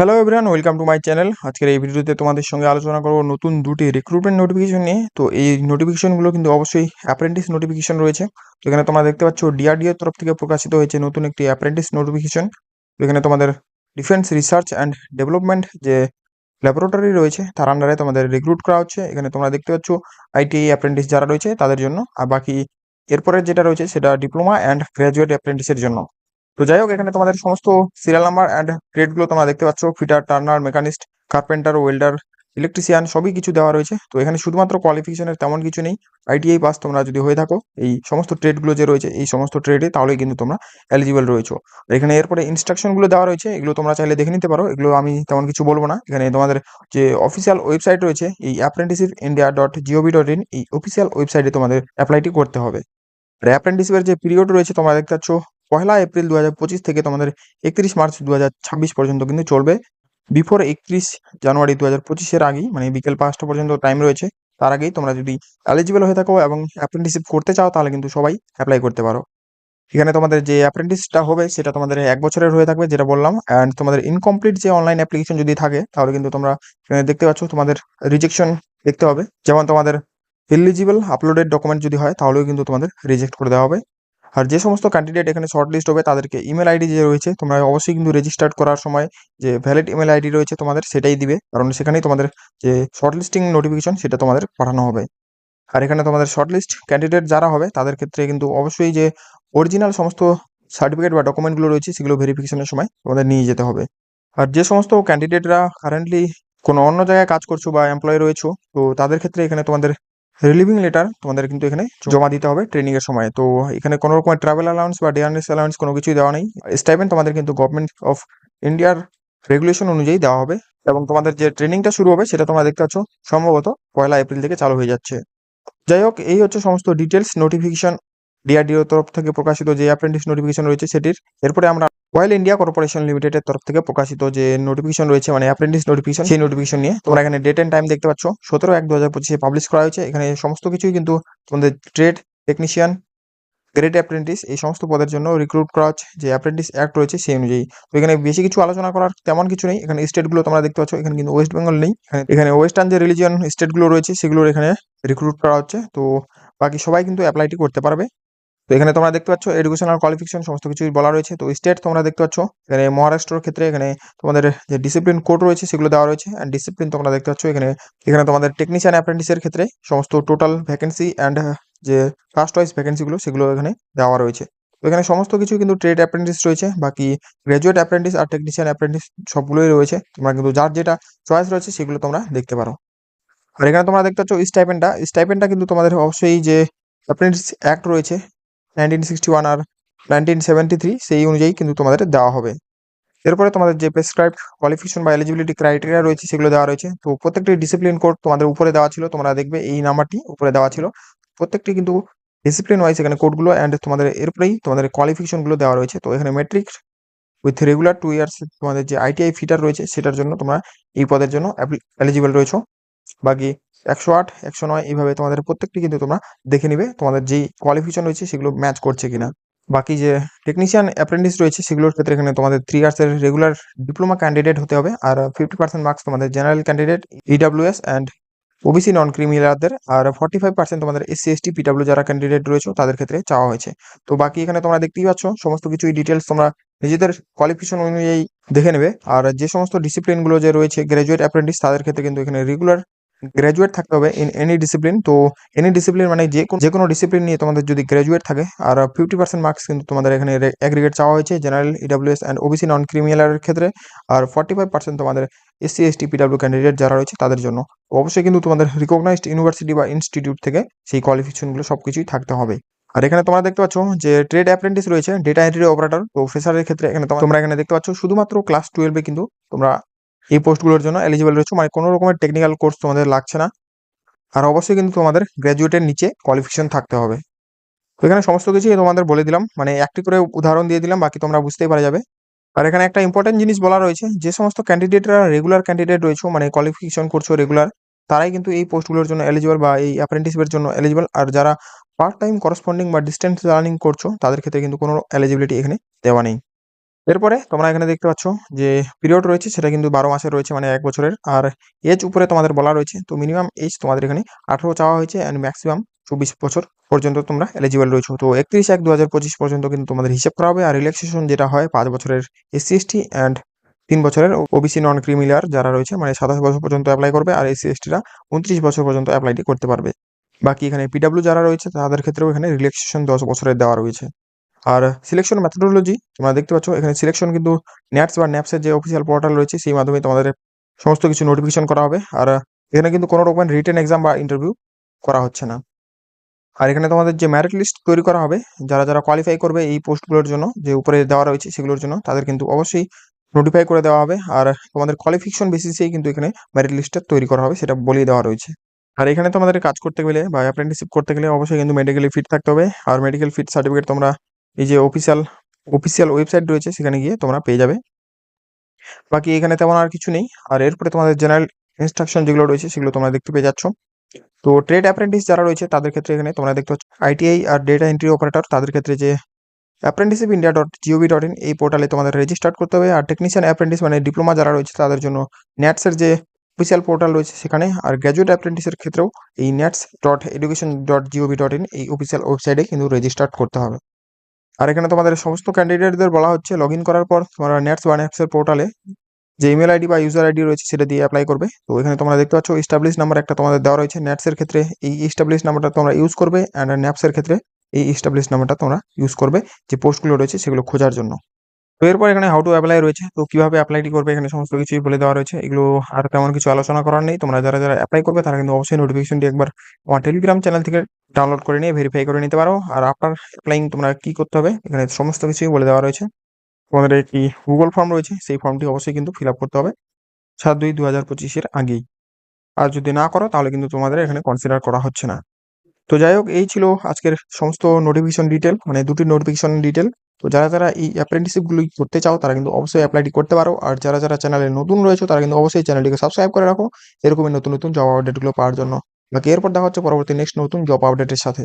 Hello everyone welcome to my channel আজকের এই ভিডিওতে তোমাদের সঙ্গে আলোচনা করব নতুন দুটি রিক্রুটমেন্ট নোটিফিকেশন নিয়ে। তো এই নোটিফিকেশনগুলো কিন্তু অবশ্যই অ্যাপ্রেন্টিস নোটিফিকেশন রয়েছে। তো এখানে তোমরা দেখতে পাচ্ছ ডিআরডিও তরফ থেকে প্রকাশিত হয়েছে নতুন একটি অ্যাপ্রেন্টিস নোটিফিকেশন এখানে তোমাদের ডিফেন্স রিসার্চ অ্যান্ড ডেভেলপমেন্ট যে ল্যাবরেটরি রয়েছে, তার আন্ডারে তোমাদের রিক্রুট করা হচ্ছে। এখানে তোমরা দেখতে পাচ্ছ আইটিআই অ্যাপ্রেন্টিস যারা রয়েছে, তাদের জন্য। আর বাকি এরপরে যেটা রয়েছে, সেটা ডিপ্লোমা অ্যান্ড গ্র্যাজুয়েট অ্যাপ্রেন্টিসের জন্য। তো যাই হোক, এখানে তোমাদের সমস্ত সিরিয়াল নাম্বার অ্যান্ড গ্রেডগুলো তোমরা দেখতে পাচ্ছ। Fitter turner machinist carpenter welder electrician সবই কিছু দেওয়া রয়েছে। তো এখানে শুধুমাত্র কোয়ালিফিকেশনের তেমন কিছু নেই। আইটিআই পাস তোমরা যদি হয়ে থাকো, এই সমস্ত ট্রেডগুলো যে রয়েছে, এই সমস্ত ট্রেডে তাহলেই কিন্তু তোমরা এলিজিবল রয়েছো। এখানে এরপরে ইনস্ট্রাকশনগুলো দেওয়া রয়েছে, এগুলো তোমরা চাইলে দেখে নিতে পারো। এগুলো আমি তেমন কিছু বলব না। এখানে তোমাদের যে অফিসিয়াল ওয়েবসাইট রয়েছে, এই apprenticeship India dot gov dot in এই অফিসিয়াল ওয়েবসাইটে তোমাদের অ্যাপ্লাইটি করতে হবে। আর অ্যাপ্রেন্টিসিপের যে পিরিয়ড রয়েছে, তোমরা দেখতে পাচ্ছ পয়লা এপ্রিল দু থেকে তোমাদের একত্রিশ মার্চ দু পর্যন্ত কিন্তু চলবে। বিফোর একত্রিশ জানুয়ারি দু হাজার পঁচিশের আগেই মানে বিকেল পাঁচটা পর্যন্ত টাইম রয়েছে, তার আগেই তোমরা যদি এলিজিবল হয়ে থাকো এবং অ্যাপ্রেন্টিসিপ করতে চাও, তাহলে কিন্তু সবাই অ্যাপ্লাই করতে পারো। এখানে তোমাদের যে অ্যাপ্রেন্টিসটা হবে, সেটা তোমাদের এক বছরের হয়ে থাকবে, যেটা বললাম। অ্যান্ড তোমাদের ইনকমপ্লিট যে অনলাইন অ্যাপ্লিকেশন যদি থাকে, তাহলে কিন্তু তোমরা দেখতে পাচ্ছ, তোমাদের রিজেকশন দেখতে হবে। যেমন তোমাদের এলিজিবল আপলোডেড ডকুমেন্ট যদি হয়, তাহলেও কিন্তু তোমাদের রিজেক্ট করে দেওয়া হবে। আর যে সমস্ত ক্যান্ডিডেট এখানে শর্ট লিস্ট হবে, তাদেরকে ইমেল আইডি যে রয়েছে, তোমরা অবশ্যই কিন্তু রেজিস্টার করার সময় যে ভ্যালিড ইমেল আইডি রয়েছে তোমাদের সেটাই দিবে। কারণ সেখানেই তোমাদের যে শর্ট লিস্টিং নোটিফিকেশন সেটা তোমাদের পাঠানো হবে। আর এখানে তোমাদের শর্ট লিস্ট ক্যান্ডিডেট যারা হবে, তাদের ক্ষেত্রে কিন্তু অবশ্যই যে অরিজিনাল সমস্ত সার্টিফিকেট বা ডকুমেন্টগুলো রয়েছে, সেগুলো ভেরিফিকেশনের সময় তোমাদের নিয়ে যেতে হবে। আর যে সমস্ত ক্যান্ডিডেটরা কারেন্টলি কোনো অন্য জায়গায় কাজ করছ বা এমপ্লয় রয়েছো, তো তাদের ক্ষেত্রে এখানে তোমাদের রিলিভিং লেটার তোমাদের কিন্তু এখানে জমা দিতে হবে ট্রেনিং এর সময়। তো এখানে কোনো রকমের ট্রাভেল অ্যালাউন্স বা ডিআরএস অ্যালাউন্স কোনো কিছুই দেওয়া নেই। স্টাইপেন্ড তোমাদের কিন্তু গভর্নমেন্ট অফ ইন্ডিয়ার রেগুলেশন অনুযায়ী দেওয়া হবে। এবং তোমাদের যে ট্রেনিংটা শুরু হবে সেটা তোমরা দেখতে পাচ্ছ সম্ভবত পয়লা এপ্রিল থেকে চালু হয়ে যাচ্ছে। যাই হোক এই হচ্ছে সমস্ত ডিটেলস নোটিফিকেশন ডিআরডিও তরফ থেকে প্রকাশিত যে অ্যাপ্রেন্টিস নোটিফিকেশন রয়েছে সেটির, এরপরে আমরা অয়েল ইন্ডিয়া কর্পোরেশন লিমিটেডের তরফ থেকে প্রকাশিত যে নোটিফিকেশন রয়েছে মানে অ্যাপ্রেন্টিস নোটিফিকেশন সেই নোটিফিকেশন নিয়ে তোমরা এখানে ডেট এন্ড টাইম দেখতে পাচ্ছ। সতেরো এক দু হাজার পঁচিশে পাবলিশ করা হয়েছে। এখানে সমস্ত কিছুই কিন্তু তোমাদের ট্রেড টেকনিশিয়ান গ্রেড অ্যাপ্রেন্টিস এই সমস্ত পদের জন্য রিক্রুট করা হচ্ছে। যে অ্যাপ্রেন্টিস অ্যাক্ট রয়েছে সেই অনুযায়ী। তো এখানে বেশি কিছু আলোচনা করার তেমন কিছু নেই। এখানে স্টেটগুলো তোমরা দেখতে পাচ্ছ। এখানে কিন্তু ওয়েস্ট বেঙ্গল নেই। এখানে ওয়েস্টার্ন যে রিলিজিয়ন স্টেটগুলো রয়েছে, সেগুলোর এখানে রিক্রুট করা হচ্ছে। তো বাকি সবাই কিন্তু অ্যাপ্লাইটি করতে পারবে। তো এখানে তোমরা দেখতে পাচ্ছ এডুকেশনাল কোয়ালিফিকেশন সমস্ত কিছুই বলা রয়েছে। তো স্টেট তোমরা দেখতে পাচ্ছ, এখানে মহারাষ্ট্রের ক্ষেত্রে এখানে তোমাদের যে ডিসিপ্লিন কোড রয়েছে সেগুলো দেওয়া রয়েছে। অ্যান্ড ডিসিপ্লিন তোমরা দেখতে পাচ্ছ, এখানে এখানে তোমাদের টেকনিশিয়ান অ্যাপ্রেন্টিসের ক্ষেত্রে সমস্ত টোটাল ভ্যাকেন্সি অ্যান্ড যে ফার্স্ট ওয়াইজ ভ্যাকেন্সিগুলো সেগুলো এখানে দেওয়া রয়েছে। তো এখানে সমস্ত কিছু কিন্তু ট্রেড অ্যাপ্রেন্টিস রয়েছে, বাকি গ্র্যাজুয়েট অ্যাপ্রেন্টিস আর টেকনিশিয়ান অ্যাপ্রেন্টিস সবগুলোই রয়েছে। তোমরা কিন্তু যার যেটা চয়েস রয়েছে সেগুলো তোমরা দেখতে পারো। আর এখানে তোমরা দেখতে পাচ্ছ স্টাইপেন্ডটা স্টাইপেন্ডটা কিন্তু তোমাদের অবশ্যই যে অ্যাপ্রেন্টিস অ্যাক্ট রয়েছে নাইনটিন সিক্সটি ওয়ান আর নাইনটিন সেভেন্টি থ্রি সেই অনুযায়ী কিন্তু তোমাদের দেওয়া হবে। এরপরে তোমাদের যে প্রেসক্রাইব কোয়ালিফিকেশন বা এলিজিবিলিটি ক্রাইটেরিয়া রয়েছে সেগুলো দেওয়া রয়েছে। তো প্রত্যেকটি ডিসিপ্লিন কোড তোমাদের উপরে দেওয়া ছিল, তোমরা দেখবে এই নাম্বারটি উপরে দেওয়া ছিল। প্রত্যেকটি কিন্তু ডিসিপ্লিন ওয়াইজ এখানে কোডগুলো অ্যান্ড তোমাদের এরপরেই তোমাদের কোয়ালিফিকেশনগুলো দেওয়া রয়েছে। তো এখানে matric with regular two years তোমাদের যে আইটিআই ফিটার রয়েছে সেটার জন্য তোমরা এই পদের জন্য এলিজিবল রয়েছো। বাকি একশো আট, একশো নয়, এইভাবে তোমাদের প্রত্যেকটি কিন্তু তোমরা দেখে নিবে তোমাদের যেই কোয়ালিফিকেশন রয়েছে সেগুলো ম্যাচ করছে কিনা। বাকি যে টেকনিশিয়ান অ্যাপ্রেন্টিস রয়েছে সেগুলোর ক্ষেত্রে এখানে তোমাদের থ্রি ইয়ার্সের রেগুলার ডিপ্লোমা ক্যান্ডিডেট হতে হবে আর ফিফটি পার্সেন্ট মার্কস তোমাদের general candidate EWS and OBC non ক্রিমিনালদের আর ফর্টি ফাইভ পার্সেন্ট তোমাদের এসসি এসটি পিডাব্লিউ যারা ক্যান্ডিডেট রয়েছে তাদের ক্ষেত্রে চাওয়া হয়েছে। তো বাকি এখানে তোমরা দেখতেই পাচ্ছ সমস্ত কিছুই ডিটেলস তোমরা নিজেদের কোয়ালিফিকেশন অনুযায়ী দেখে নেবে। আর যে সমস্ত ডিসিপ্লিনগুলো যে রয়েছে গ্র্যাজুয়েট অ্যাপ্রেন্টিস তাদের ক্ষেত্রে কিন্তু এখানে রেগুলার গ্র্যাজুয়েট থাকতে হবে ইন এনি ডিসিপ্লিন তো এনি ডিসিপ্লিন মানে যে কোনো যে কোনো ডিসিপ্লিন নিয়ে তোমাদের যদি গ্র্যাজুয়েট থাকে, আর ফিফটি পার্সেন্ট মার্কস কিন্তু তোমাদের এখানে অ্যাগ্রিগেট চাওয়া হয়েছে general EWS and OBC non ক্রিমিনালের ক্ষেত্রে, আর ফর্টি ফাইভ পার্সেন্ট তোমাদের এসসি এসটি পিডাব্লিউ ক্যান্ডিডেট যারা রয়েছে তাদের জন্য। অবশ্যই কিন্তু তোমাদের রিকগনাইজড ইউনিভার্সিটি বা ইনস্টিটিউট থেকে সেই কোয়ালিফিকেশনগুলো সব কিছুই থাকতে হবে। আর এখানে তোমরা দেখতে পাচ্ছ যে ট্রেড অ্যাপ্রেন্টিস রয়েছে ডেটা এন্ট্রি অপারেটর তো ফ্রেশারের ক্ষেত্রে এখানে তোমরা- এখানে দেখতে পাচ্ছ, শুধুমাত্র ক্লাস টুয়েলভে কিন্তু তোমরা এই পোস্টগুলোর জন্য এলিজিবল রয়েছে। মানে কোনো রকমের টেকনিক্যাল কোর্স তোমাদের লাগছে না। আর অবশ্যই কিন্তু তোমাদের গ্র্যাজুয়েটের নিচে কোয়ালিফিকেশন থাকতে হবে। তো এখানে সমস্ত কিছুই তোমাদের বলে দিলাম। মানে একটি করে উদাহরণ দিয়ে দিলাম, বাকি তোমরা বুঝতেই পারা যাবে। আর এখানে একটা ইম্পর্টেন্ট জিনিস বলা রয়েছে, যে সমস্ত ক্যান্ডিডেটরা রেগুলার ক্যান্ডিডেট রয়েছে মানে কোয়ালিফিকেশন করছ রেগুলার তারাই কিন্তু এই পোস্টগুলোর জন্য এলিজিবল বা এই অ্যাপ্রেন্টিসের জন্য এলিজিবল আর যারা পার্ট টাইম করসপন্ডিং বা ডিস্টেন্স লার্নিং করছ, তাদের ক্ষেত্রে কিন্তু কোনো এলিজিবিলিটি এখানে দেওয়া নেই। এরপরে তোমরা এখানে দেখতে পাচ্ছ যে পিরিয়ড রয়েছে, সেটা কিন্তু বারো মাসের রয়েছে মানে এক বছরের। আর এজ উপরে তোমাদের বলা রয়েছে, তো মিনিমাম এজ তোমাদের এখানে আঠারো চাওয়া হয়েছে অ্যান্ড ম্যাক্সিমাম চব্বিশ বছর পর্যন্ত তোমরা এলিজিবল রয়েছো। তো একত্রিশ এক দু পর্যন্ত কিন্তু তোমাদের হিসেব করা হবে। আর রিল্যাক্সেশন যেটা হয়, পাঁচ বছরের এসসি এসটি অ্যান্ড তিন বছরের ওবিসি নন ক্রিমিলার যারা রয়েছে মানে সাতাশ বছর পর্যন্ত অ্যাপ্লাই করবে আর এসসি এসটিরা উনত্রিশ বছর পর্যন্ত অ্যাপ্লাইটি করতে পারবে। বাকি এখানে পিডাব্লিউ যারা রয়েছে, তাদের ক্ষেত্রেও এখানে রিল্যাক্সেশন দশ বছরের দেওয়া রয়েছে। আর সিলেকশন মেথোডোলজি তোমরা দেখতে পাচ্ছ, এখানে সিলেকশন কিন্তু ন্যাটস বা ন্যাপসের যে অফিসিয়াল পোর্টাল রয়েছে, সেই মাধ্যমে তোমাদের সমস্ত কিছু নোটিফিকেশন করা হবে। আর, এখানে কিন্তু কোনো রকমের রিটেন এক্সাম বা ইন্টারভিউ করা হচ্ছে না। আর এখানে তোমাদের যে ম্যারিট লিস্ট তৈরি করা হবে, যারা যারা কোয়ালিফাই করবে এই পোস্টগুলোর জন্য, যে উপরে দেওয়া রয়েছে সেগুলোর জন্য, তাদের কিন্তু অবশ্যই নোটিফাই করে দেওয়া হবে। আর তোমাদের কোয়ালিফিকেশন বেসিসেই কিন্তু এখানে মেরিট লিস্টটা তৈরি করা হবে, সেটা বলেই দেওয়া রয়েছে। আর এখানে তোমাদের কাজ করতে গেলে বা অ্যাপ্রেন্টিসশিপ করতে গেলে অবশ্যই কিন্তু মেডিকেলি ফিট থাকতে হবে। আর মেডিকেল ফিট সার্টিফিকেট তোমরা এই যে অফিসিয়াল অফিসিয়াল ওয়েবসাইট রয়েছে, সেখানে গিয়ে তোমরা পেয়ে যাবে। বাকি এখানে তেমন আর কিছু নেই। আর এরপরে তোমাদের জেনারেল ইনস্ট্রাকশন যেগুলো রয়েছে, সেগুলো তোমরা দেখতে পেয়ে যাচ্ছ। তো ট্রেড অ্যাপ্রেন্টিস যারা রয়েছে, তাদের ক্ষেত্রে এখানে তোমরা দেখতে পাচ্ছ আইটিআই আর ডেটা এন্ট্রি অপারেটর তাদের ক্ষেত্রে যে apprenticeship India dot G O V dot in এই পোর্টালে তোমাদের রেজিস্টার করতে হবে। আর টেকনিশিয়ান অ্যাপ্রেন্টিস মানে ডিপ্লোমা যারা রয়েছে, তাদের জন্য ন্যাটসের যে অফিসিয়াল পোর্টাল রয়েছে, সেখানে আর গ্র্যাজুয়েট অ্যাপ্রেন্টিসের ক্ষেত্রেও এই NATS dot education dot GOV dot in এই অফিসিয়াল ওয়েবসাইটে কিন্তু রেজিস্টার করতে হবে। আর এখানে তোমাদের সমস্ত ক্যান্ডিডেটদের বলা হচ্ছে লগ করার পর তোমরা নেটস বা নেটসের পোর্টালে যে ইমেল আইডি বা ইউজার আইডি রয়েছে সেটা দিয়ে অ্যাপ্লাই করবে। তো এখানে তোমরা দেখতে পাচ্ছ ইস্টাবলিশ নাম্বার একটা তোমাদের দেওয়া রয়েছে নেটসের ক্ষেত্রে। এই ইস্টাবলিশ নাম্বারটা তোমরা ইউজ করবে অ্যান্ড ন্যাপসের ক্ষেত্রে এই ইস্টাবলিশ নাম্বারটা তোমরা ইউজ করবে যে পোস্টগুলো রয়েছে সেগুলো খোঁজার জন্য। তো এরপর এখানে হাউ টু অ্যাপ্লাই রয়েছে। তো কীভাবে অ্যাপ্লাইটি করবে? এখানে সমস্ত কিছুই বলে দেওয়া রয়েছে। এগুলো আর তেমন কিছু আলোচনা করার নেই। তোমরা যারা যারা অ্যাপ্লাই করবে, তারা কিন্তু অবশ্যই নোটিফিকেশনটি একবার আমার টেলিগ্রাম চ্যানেল থেকে ডাউনলোড করে নিয়ে ভেরিফাই করে নিতে পারো। আর আপনার অ্যাপ্লাইং তোমরা কি করতে হবে? এখানে সমস্ত কিছুই বলে দেওয়া রয়েছে। তোমাদের একটি গুগল ফর্ম রয়েছে। সেই ফর্মটি অবশ্যই কিন্তু ফিল আপ করতে হবে। সাত দুই দু হাজার পঁচিশের আগেই। আর যদি না করো, তাহলে কিন্তু তোমাদের এখানে কনসিডার করা হচ্ছে না। তো যাই হোক, এই ছিল আজকের সমস্ত নোটিফিকেশন ডিটেল মানে দুটি নোটিফিকেশন ডিটেল তো যারা যারা এই অ্যাপ্রেন্টিসিপগুলি করতে চাও, তারা কিন্তু অবশ্যই অ্যাপ্লাইটি করতে পারো। আর যারা যারা চ্যানেলে নতুন রয়েছে, তারা কিন্তু অবশ্যই চ্যানেলটিকে সাবস্ক্রাইব করে রাখো। এরকমই নতুন নতুন জব আপডেটগুলো পাওয়ার জন্য। বাকি এরপর দেখা হচ্ছে পরবর্তী নেক্সট নতুন জব আপডেটের সাথে।